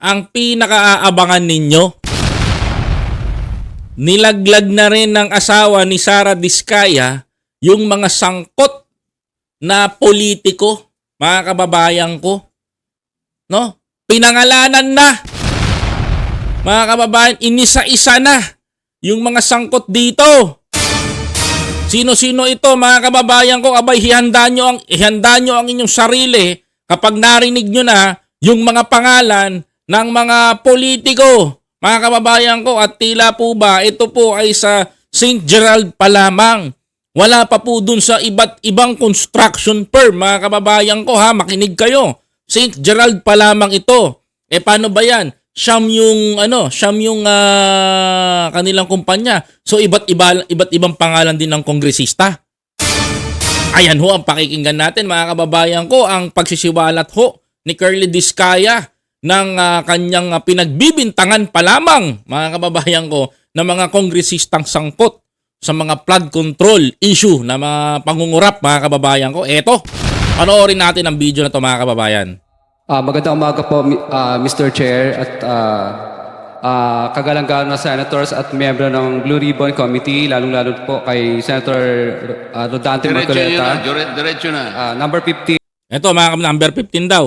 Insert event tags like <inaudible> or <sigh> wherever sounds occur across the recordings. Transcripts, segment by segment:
ang pinakaaabangan ninyo. Nilaglag na rin ng asawa ni Sara Diskaya yung mga sangkot na politiko, mga kababayan ko. No? Pinangalanan na. Mga kababayan, inisa-isa na yung mga sangkot dito. Sino-sino ito mga kababayan ko? Abay, ihanda nyo ang, ihanda nyo ang inyong sarili kapag narinig nyo na yung mga pangalan ng mga politiko. Mga kababayan ko, at tila po ba, ito po ay sa St. Gerald pa lamang. Wala pa po dun sa iba't ibang construction firm, mga kababayan ko ha, makinig kayo. St. Gerald pa lamang ito. Eh paano ba yan? Siyam yung ano, siyam yung ah, kanilang kumpanya. So iba't iba iba't ibang pangalan din ng kongresista. Ayan ho ang pakikinggan natin mga kababayan ko ang pagsisiwalat ho ni Curly Discaya ng ah, kanyang ah, pinagbibintangan pa lamang mga kababayan ko ng mga kongresistang sangkot sa mga flood control issue na mga pangungurap mga kababayan ko. Eto, panoorin natin ang video na to mga kababayan. Ah, magandang umaga po, ah, Mr. Chair at ah, ah, kagalang-galang na senators at miyembro ng Blue Ribbon Committee, lalong-lalo po kay Senator ah, Rodante Diretso nyo na, Marcoleta. dire- diretso na. Ah, number 15, Eto mga number 15 daw.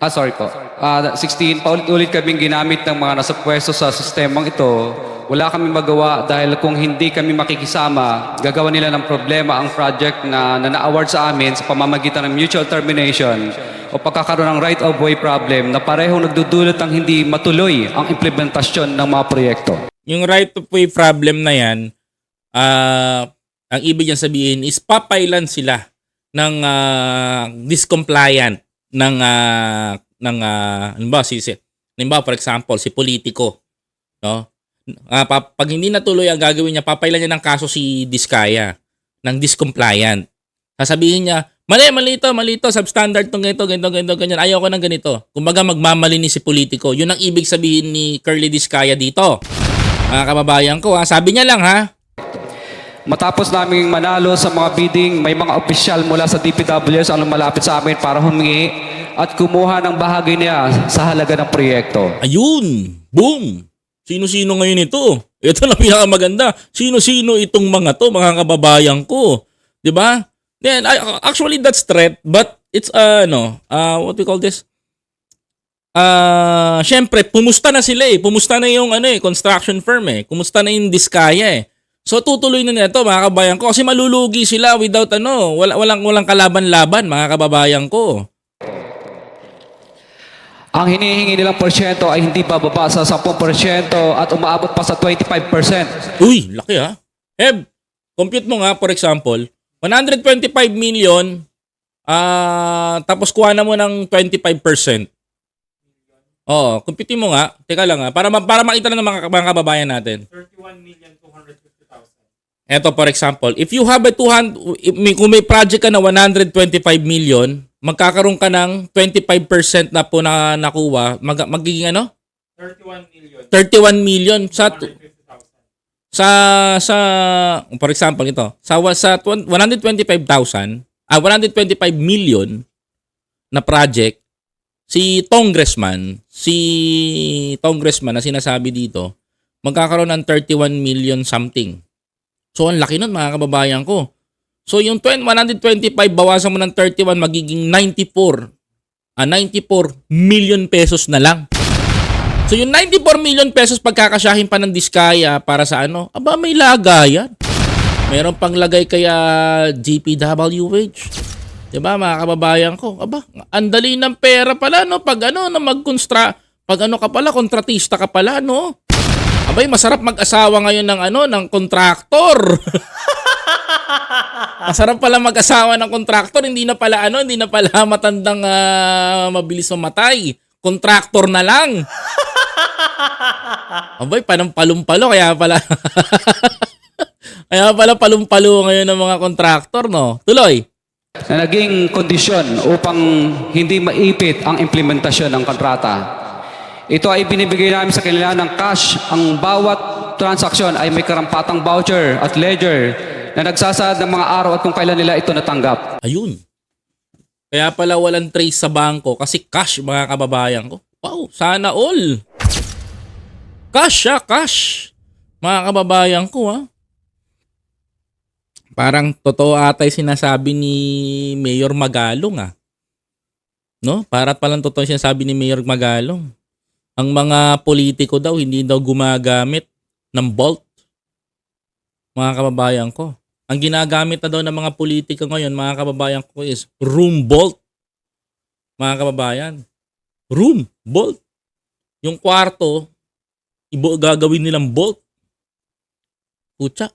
Ah sorry po, Ah, 16, paulit-ulit kaming ginamit ng mga nasa pwesto sa sistemang ito. Wala kami magawa dahil kung hindi kami makikisama, gagawa nila ng problema ang project na nana-award sa amin sa pamamagitan ng mutual termination o pagkakaroon ng right-of-way problem na parehong nagdudulot ng hindi matuloy ang implementasyon ng mga proyekto. Yung right of way problem na yan, ah, ang ibig niyan sabihin is papailan sila ng ah, discompliant ng ah, ng uh, ano ba si si halimbawa, for example si politiko no? Ah, pa- pag hindi natuloy ang gagawin niya papailan niya ng kaso si Diskaya ng discompliant. Sasabihin niya mali mali ito mali ito substandard tong ganito ganito ganito ganyan. Ayaw ko ng ganito. Kumbaga magmamalinis si politiko. Yun ang ibig sabihin ni Curly Diskaya dito. Mga kababayan ko ha? Sabi niya lang ha Matapos naming manalo sa mga bidding, may mga opisyal mula sa DPWS ang lumalapit sa amin para humingi at kumuha ng bahagi niya sa halaga ng proyekto. Ayun! Boom! Sino-sino ngayon ito? Ito na <laughs> pinakamaganda. Sino-sino itong mga to, mga kababayan ko? 'Di ba? Then, actually, that's threat, but it's, uh, ano, uh, what we call this? Ah, syempre, pumusta na sila eh. Pumusta na yung ano eh, construction firm eh. Kumusta na yung diskaya eh. So tutuloy na nito mga kababayan ko kasi malulugi sila without ano, wala, walang walang kalaban-laban mga kababayan ko. Ang hinihingi nilang porsyento ay hindi bababa sa 10% at umaabot pa sa 25%. Uy, laki ha. Eb, compute mo nga, for example, 125 million, ah tapos kuha na mo ng 25%. Oo, compute mo nga. Teka lang ha, para, ma- para makita na ng mga, mga kababayan natin. 31,250,000. Eto, for example, if you have a 200, if may, kung may project ka na 125 million, magkakaroon ka ng 25% na po na nakuha, mag, magiging ano? 31 million. 31 million sa sa sa for example ito sa sa twen- 125,000 ah 125 million na project si congressman si congressman na sinasabi dito magkakaroon ng 31 million something so ang laki nun mga kababayan ko so yung 20 125 bawasan mo ng 31 magiging 94 ah 94 million pesos na lang So yung 94 million pesos pagkakasyahin pa ng Diskaya para sa ano, aba may lagayan. Meron pang lagay kaya GPW wage. 'Di ba mga kababayan ko? Aba, ang dali ng pera pala no pag ano na magkonstra pag ano ka pala kontratista ka pala no. Abay masarap mag-asawa ngayon ng ano ng kontraktor. <laughs> Masarap pala mag-asawa ng kontraktor, hindi na pala ano, hindi na pala matandang ah, mabilis mamatay. Kontraktor na lang. <laughs> Abay, panang palumpalo kaya pala. <laughs> kaya pala palumpalo ngayon ng mga kontraktor, no? Tuloy. Na naging kondisyon upang hindi maipit ang implementasyon ng kontrata. Ito ay binibigay namin sa kanila ng cash. Ang bawat transaksyon ay may karampatang voucher at ledger na nagsasaad ng mga araw at kung kailan nila ito natanggap. Ayun. Kaya pala walang trace sa bangko kasi cash mga kababayan ko. Wow, sana all. Cash ah, cash. Mga kababayan ko ha. Parang totoo ata yung sinasabi ni Mayor Magalong ah. No? Para palang totoo sinasabi ni Mayor Magalong. Ang mga politiko daw hindi daw gumagamit ng bolt. Mga kababayan ko. Ang ginagamit na daw ng mga politiko ngayon, mga kababayan ko, is room bolt. Mga kababayan. Room bolt. Yung kwarto, ibo gagawin nilang bolt. Pucha,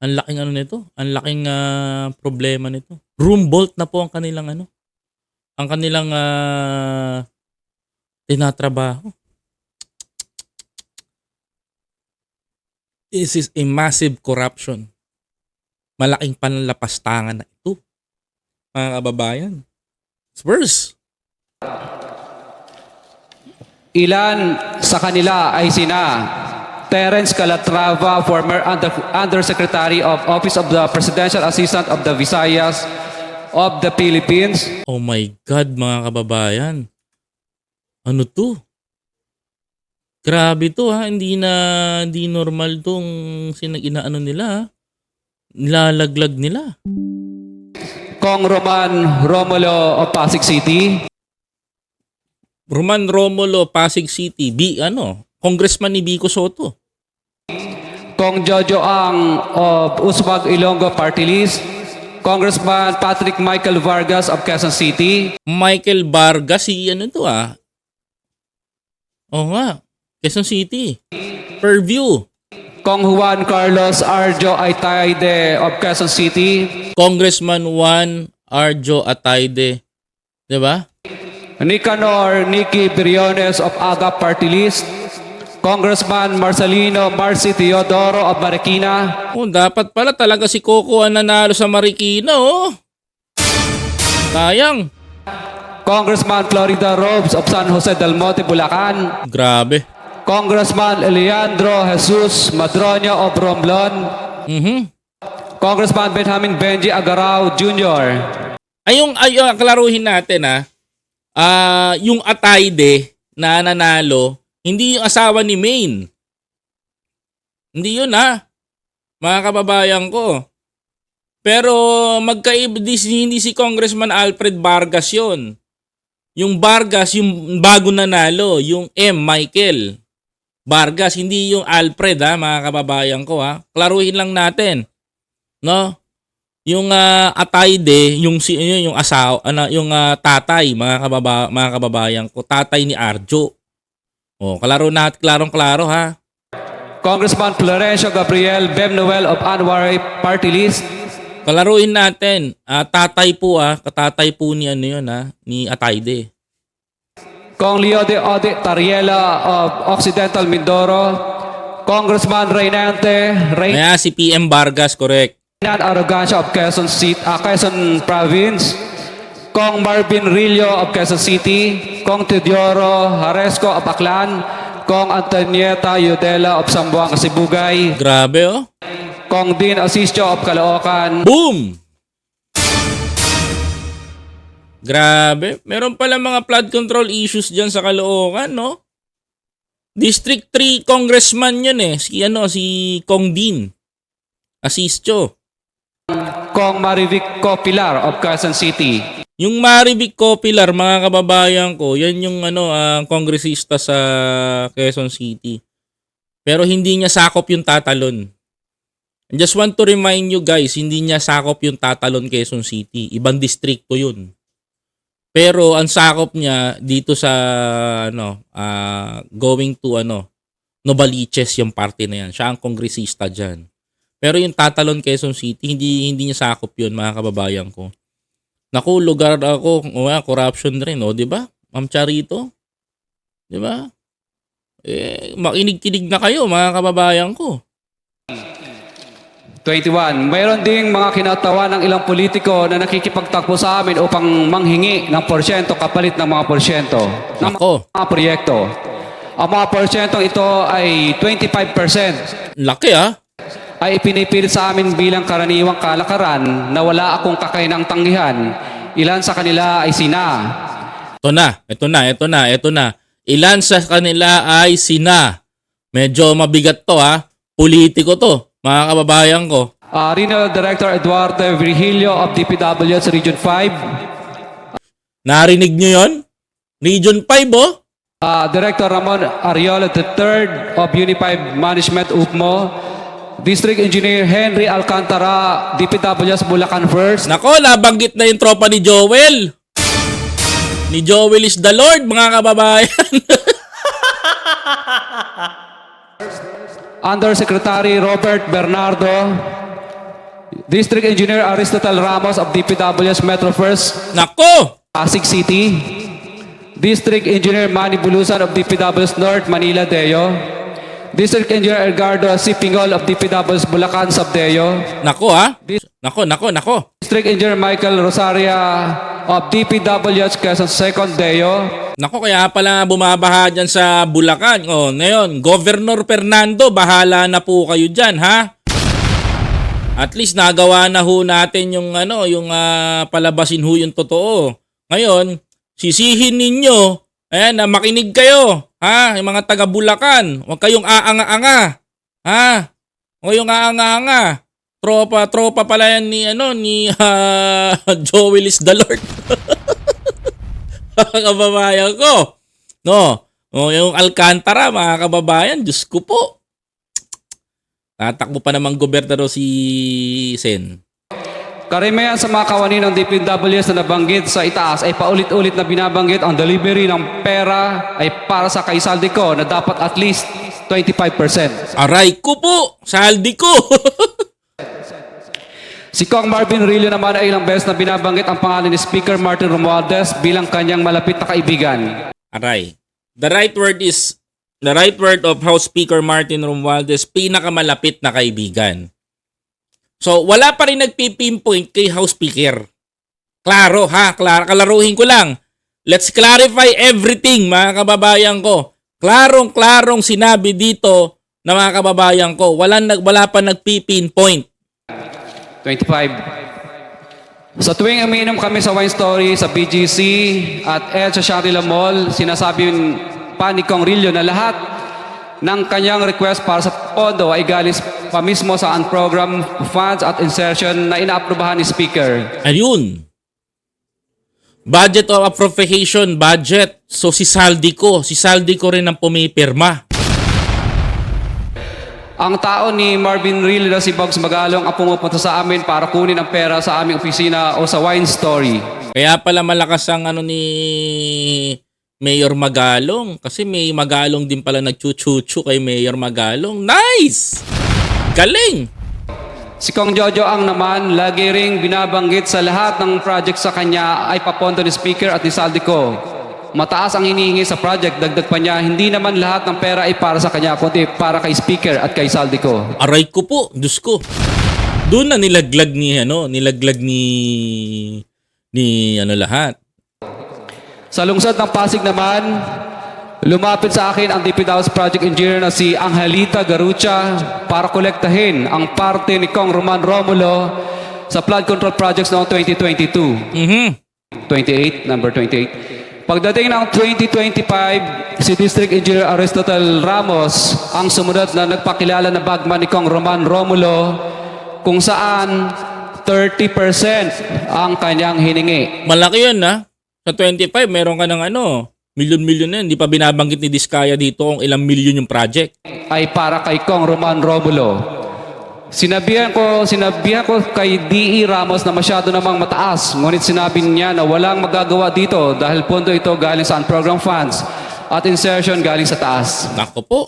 ang laking ano nito, ang laking ah, problema nito. Room bolt na po ang kanilang ano, ang kanilang ah, tinatrabaho. This is a massive corruption malaking panlapastangan na ito. Mga kababayan. Spurs. Ilan sa kanila ay sina Terence Calatrava, former Under, Undersecretary of Office of the Presidential Assistant of the Visayas of the Philippines, Oh my God, mga kababayan. Ano to? Grabe to ha. Hindi na, hindi normal tong sinag inaano nila ha. Nilalaglag nila. Kong Roman Romulo of Pasig City, Roman Romulo, Pasig City. B, ano? Congressman ni Bico Soto. Kong Jojo Ang of Usmag Ilonggo Party List, Congressman Patrick Michael Vargas of Quezon City, Michael Vargas, si ano to ah. Oo nga. Quezon City. Purview. Kong Juan Carlos Arjo Aitaide of Quezon City, Congressman Juan Arjo Atayde. 'Di ba? Nicanor Nicky Briones of AGA Party List, Congressman Marcelino Marcy Teodoro of Marikina, Oh, dapat pala talaga si Coco ang nanalo sa Marikina, oh. Sayang. Congressman Florida Robes of San Jose del Monte, Bulacan, Grabe. Congressman Eleandro Jesus Madroño of Romblon, Mhm. Congressman Benjamin Benji Agarao Jr., Ay yung ay yung klaruhin natin ah. Ah, yung Atayde na nanalo, hindi yung asawa ni Maine. Hindi yun ah. Mga kababayan ko. Pero magkaib di, hindi si Congressman Alfred Vargas yon. Yung Vargas, yung bago nanalo, yung M. Michael Vargas, hindi yung Alfred ha, mga kababayan ko ha. Klaruhin lang natin. No? Yung ah, Atayde, yung si yun, yung asaw, ano, yung ah, tatay, mga kababa, mga kababayan ko, tatay ni Arjo. Oh, klaro na, klarong klaro ha. Congressman Florencio Gabriel Bem Noel of Anwar Party List, Kalaruin natin, ah, tatay po ah, katatay po ni ano yun ah, ni Atayde. Kong Leo de Ode Tariela of Occidental Mindoro, Congressman Reynante Reynan Kaya si PM Vargas, correct. Arrogancia of Quezon City, ah, Quezon Province, Kong Marvin Rillo of Quezon City, Kong Teodoro Haresco of Aklan, Kong Antonieta Yudela of Sambuanga, Sibugay, Grabe oh. Kong Dean Asisio of Caloocan, Boom! Grabe. Meron pala mga flood control issues dyan sa Caloocan, no? District 3 congressman yun eh. Si ano, si Kong Dean. Asistyo. Kong Marivic Copilar of Quezon City, Yung Marivic Copilar, mga kababayan ko, yan yung ano, ang kongresista sa Quezon City. Pero hindi niya sakop yung tatalon. I just want to remind you guys, hindi niya sakop yung tatalon Quezon City. Ibang distrikto yun. Pero ang sakop niya dito sa ano, ah, going to ano, Novaliches yung party na yan. Siya ang kongresista diyan. Pero yung tatalon Quezon City, hindi hindi niya sakop yun mga kababayan ko. Naku, lugar ako, o nga, corruption rin, o, di ba? Ma'am Charito? Di ba? Eh, makinig-kinig na kayo, mga kababayan ko. 21. Mayroon ding mga kinatawa ng ilang politiko na nakikipagtakbo sa amin upang manghingi ng porsyento kapalit ng mga porsyento ng Nako, mga proyekto. Ang mga porsyentong ito ay 25% laki ah. ay ipinipilit sa amin bilang karaniwang kalakaran na wala akong kakainang tanggihan. Ilan sa kanila ay sina Ito na, ito na, ito na, ito na. Ilan sa kanila ay sina. Medyo mabigat to ha. Politiko to, mga kababayan ko. uh, Regional Director Eduardo Virgilio of DPWH Region 5, Narinig nyo yon? Region 5 oh. uh, Director Ramon Ariola III of Unified Management UPMO, District Engineer Henry Alcantara, DPWH Bulacan First, Nako, nabanggit na yung tropa ni Joel. Ni Joel is the Lord, mga kababayan. <laughs> Undersecretary Robert Bernardo, District Engineer Aristotle Ramos of DPWH Metro First, Nako, Pasig City, District Engineer Manny Bulusan of DPWH North Manila Deo, District Engineer Edgardo C. Pingol of DPWH Bulacan Sabdeo, nako ha. Nako, nako, nako. District Engineer Michael Rosaria of DPWH Quezon Second Deo, Nako, kaya pala bumabaha dyan sa Bulacan. O, ngayon, Governor Fernando, bahala na po kayo dyan, ha? At least nagawa na ho natin yung ano, yung ah, palabasin ho yung totoo. Ngayon, sisihin ninyo, ayan, na makinig kayo, ha? Yung mga taga Bulacan, huwag kayong aanga-anga, ha? Huwag kayong aanga-anga. Tropa, tropa pala yan ni ano ni ah, <laughs> Joel is the Lord. <laughs> mga kababayan ko. No, o, yung Alcantara, mga kababayan, Diyos ko po. Tatakbo pa namang gobernador si Sen. Karamihan sa mga kawani ng DPWS na nabanggit sa itaas ay paulit-ulit na binabanggit ang delivery ng pera ay para sa kaisaldi ko na dapat at least 25%. Aray ko po! Saldi ko! <laughs> Si Kong Marvin Rillo naman ay ilang beses na binabanggit ang pangalan ni Speaker Martin Romualdez bilang kanyang malapit na kaibigan. Aray. The right word is, the right word of House Speaker Martin Romualdez, pinakamalapit na kaibigan. So, wala pa rin nagpipinpoint kay House Speaker. Klaro ha, klaro, kalaruhin ko lang. Let's clarify everything mga kababayan ko. Klarong-klarong sinabi dito na mga kababayan ko, wala, nag, wala pa nagpipinpoint. 25. Sa tuwing umiinom kami sa wine story sa BGC at El sa Shangri-La Mall, sinasabi pa ni Kong Rillo na lahat ng kanyang request para sa pondo ay galing pa mismo sa unprogram funds at insertion na inaaprubahan ni Speaker. Ayun. Budget of appropriation, budget. So si Saldi ko, si Saldi ko rin ang pumipirma. Ang tao ni Marvin Rillo na si Bugs Magalong ang pumupunta sa amin para kunin ang pera sa aming opisina o sa wine story. Kaya pala malakas ang ano ni Mayor Magalong kasi may Magalong din pala nagchuchuchu kay Mayor Magalong. Nice! Galing! Si Kong Jojo ang naman, lagi ring binabanggit sa lahat ng project sa kanya ay papondo ni Speaker at ni Saldico. Mataas ang hinihingi sa project, dagdag pa niya, hindi naman lahat ng pera ay para sa kanya, kundi para kay Speaker at kay Saldico. Aray ko po, Diyos ko. Doon na nilaglag ni ano, nilaglag ni ni ano lahat. Sa lungsod ng Pasig naman, lumapit sa akin ang DPW's project engineer na si Angelita Garucha para kolektahin ang parte ni Kong Roman Romulo sa flood control projects noong 2022. Mhm. 28, number 28. Pagdating ng 2025, si District Engineer Aristotle Ramos ang sumunod na nagpakilala na bagman ni Kong Roman Romulo kung saan 30% ang kanyang hiningi. Malaki 'yun ha. Sa 25 meron ka ng ano, milyon-milyon na yun. Hindi pa binabanggit ni Diskaya dito kung ilang milyon yung project. ay para kay Kong Roman Romulo. Sinabihan ko, sinabihan ko kay D.E. Ramos na masyado namang mataas. Ngunit sinabi niya na walang magagawa dito dahil pondo ito galing sa program funds at insertion galing sa taas. Nako po.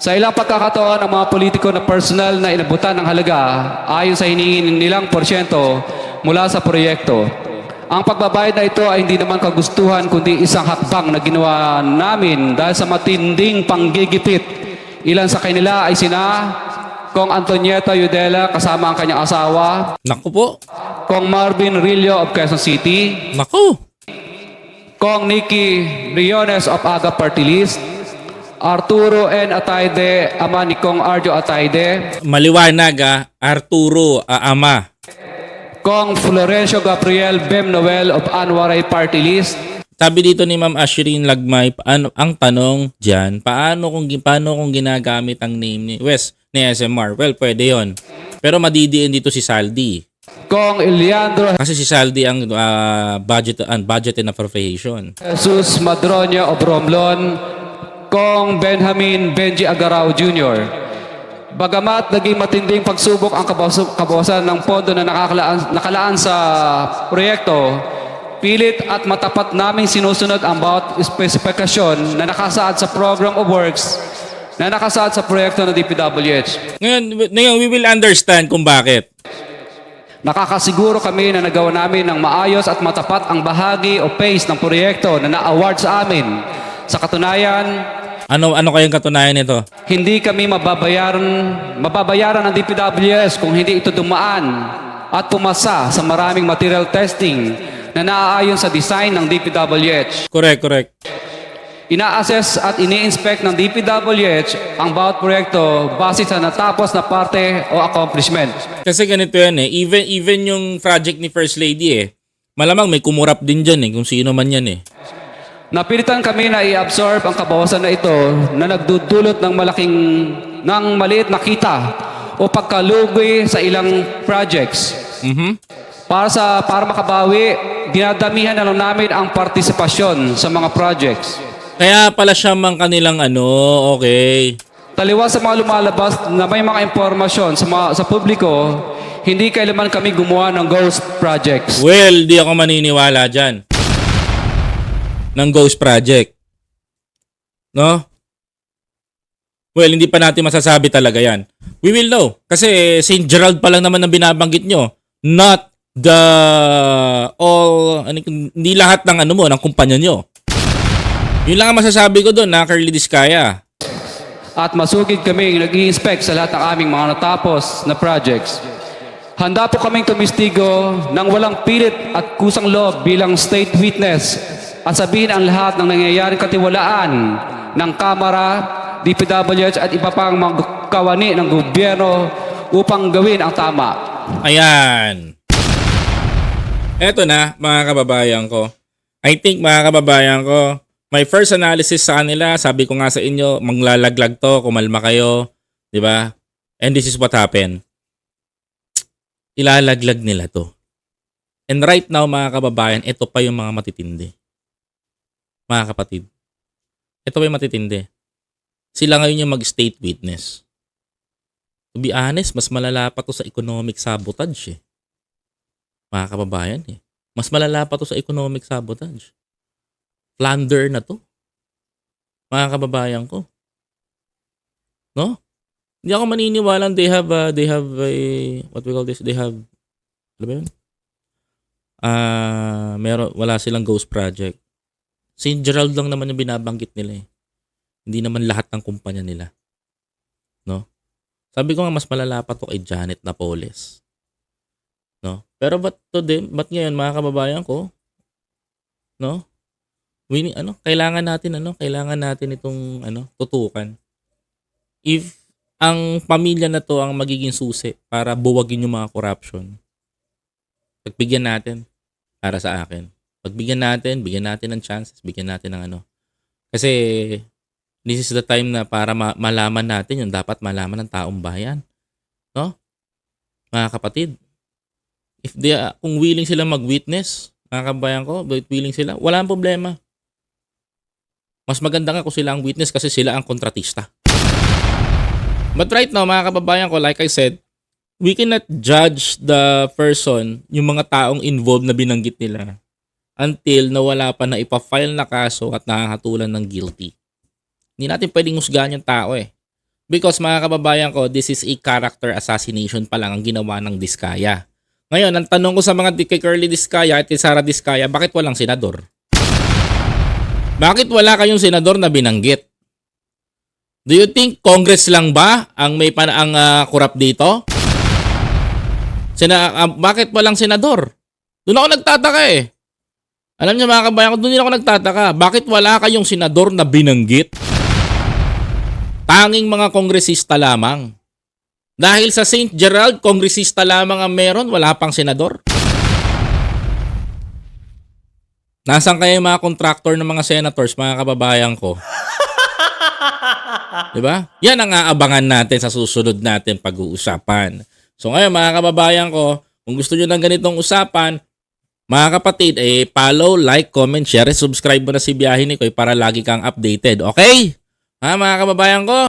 Sa ilang pagkakataon, ang mga politiko na personal na inabutan ng halaga ayon sa hiningin nilang porsyento mula sa proyekto. Ang pagbabayad na ito ay hindi naman kagustuhan kundi isang hakbang na ginawa namin dahil sa matinding panggigipit. Ilan sa kanila ay sina Kong Antonieta Yudela kasama ang kanyang asawa, Nako po. Kong Marvin Rillo of Quezon City, Nako. Kong Nikki Briones of Aga Party List, Arturo N. Atayde, ama ni Kong Arjo Atayde, Maliwanag ah, Arturo ah, ama. Kong Florencio Gabriel Bem Noel of Anwaray Party List, Sabi dito ni Ma'am Asherin Lagmay, paano, ang tanong diyan, paano kung paano kung ginagamit ang name ni Wes ni SMR? Well, pwede 'yon. Pero madidiin dito si Saldi. Kong Eliandro Kasi si Saldi ang ah, budget ang budget and appropriation. Jesus Madroño of Romblon, Kong Benjamin Benji Agaraw Jr. Bagamat naging matinding pagsubok ang kabawas- kabawasan ng pondo na nakalaan, nakalaan sa proyekto, pilit at matapat naming sinusunod ang bawat spesifikasyon na nakasaad sa Program of Works na nakasaad sa proyekto ng DPWH. Ngayon, ngayon we will understand kung bakit. Nakakasiguro kami na nagawa namin ng maayos at matapat ang bahagi o phase ng proyekto na na-award sa amin. Sa katunayan, Ano ano kayang katunayan nito? hindi kami mababayaran, mababayaran ng DPWS kung hindi ito dumaan at pumasa sa maraming material testing na naaayon sa design ng DPWH. Correct, correct. Ina-assess at ini-inspect ng DPWH ang bawat proyekto base sa natapos na parte o accomplishment. Kasi ganito yan eh. Even even yung project ni First Lady eh. Malamang may kumurap din dyan eh. Kung sino man yan eh. Napilitan kami na i-absorb ang kabawasan na ito na nagdudulot ng malaking ng maliit na kita o pagkalugi sa ilang projects. Mhm. Para sa para makabawi, dinadamihan na lang namin ang partisipasyon sa mga projects. Kaya pala siya mang kanilang ano, okay. Taliwas sa mga lumalabas na may mga impormasyon sa mga, sa publiko, hindi kailanman kami gumawa ng ghost projects. Well, di ako maniniwala dyan. Ng Ghost Project. No? Well, hindi pa natin masasabi talaga yan. We will know. Kasi St. Gerald pa lang naman ang binabanggit nyo. Not the all, ano, hindi lahat ng ano mo, ng kumpanya nyo. Yun lang ang masasabi ko doon na Curly Discaya. At masugid kami nag inspect sa lahat ng aming mga natapos na projects. Handa po kaming tumistigo ng walang pilit at kusang loob bilang state witness at sabihin ang lahat ng nangyayaring katiwalaan ng Kamara, DPWH at iba pang mga kawani ng gobyerno upang gawin ang tama. Ayan. Eto na, mga kababayan ko. I think, mga kababayan ko, my first analysis sa kanila, sabi ko nga sa inyo, manglalaglag to, kumalma kayo, di ba? And this is what happened. Ilalaglag nila to. And right now, mga kababayan, ito pa yung mga matitindi. Mga kapatid. Ito yung matitindi. Sila ngayon yung mag-state witness. To be honest, mas malala pa to sa economic sabotage eh. Mga kababayan eh. Mas malala pa to sa economic sabotage. Plunder na to. Mga kababayan ko. No? Hindi ako maniniwala they have uh, they have a what we call this they have ano ba yun? Ah, meron wala silang ghost project. St. Gerald lang naman yung binabanggit nila eh. Hindi naman lahat ng kumpanya nila. No? Sabi ko nga mas malala pa to kay Janet Napoles. No? Pero ba't to din, ba't ngayon mga kababayan ko? No? We ano, kailangan natin ano, kailangan natin itong ano, tutukan. If ang pamilya na to ang magiging susi para buwagin yung mga corruption. Pagbigyan natin para sa akin. Pagbigyan natin, bigyan natin ng chances, bigyan natin ng ano. Kasi this is the time na para ma- malaman natin yung dapat malaman ng taong bayan. No? Mga kapatid, if they are- kung willing sila mag-witness, mga kabayan ko, willing sila, wala ang problema. Mas maganda nga kung sila ang witness kasi sila ang kontratista. But right now, mga kababayan ko, like I said, we cannot judge the person, yung mga taong involved na binanggit nila until na wala pa na ipa-file na kaso at nakakatulan ng guilty. Hindi natin pwedeng husgahan yung tao eh. Because mga kababayan ko, this is a character assassination pa lang ang ginawa ng Diskaya. Ngayon, ang tanong ko sa mga kay Curly Diskaya at kay Sara Diskaya, bakit walang senador? Bakit wala kayong senador na binanggit? Do you think Congress lang ba ang may pan ang ah, kurap dito? Sina, ah, bakit walang senador? Doon ako nagtataka eh. Alam niyo mga kabayan, doon din ako nagtataka. Bakit wala kayong senador na binanggit? Tanging mga kongresista lamang. Dahil sa St. Gerald, kongresista lamang ang meron, wala pang senador. Nasaan kayo mga contractor ng mga senators, mga kababayan ko? <laughs> 'Di ba? Yan ang aabangan natin sa susunod natin pag-uusapan. So ngayon mga kababayan ko, kung gusto niyo ng ganitong usapan, mga kapatid, eh follow, like, comment, share, subscribe mo na si Biyahe ni Koy para lagi kang updated. Okay? Ha mga kababayan ko?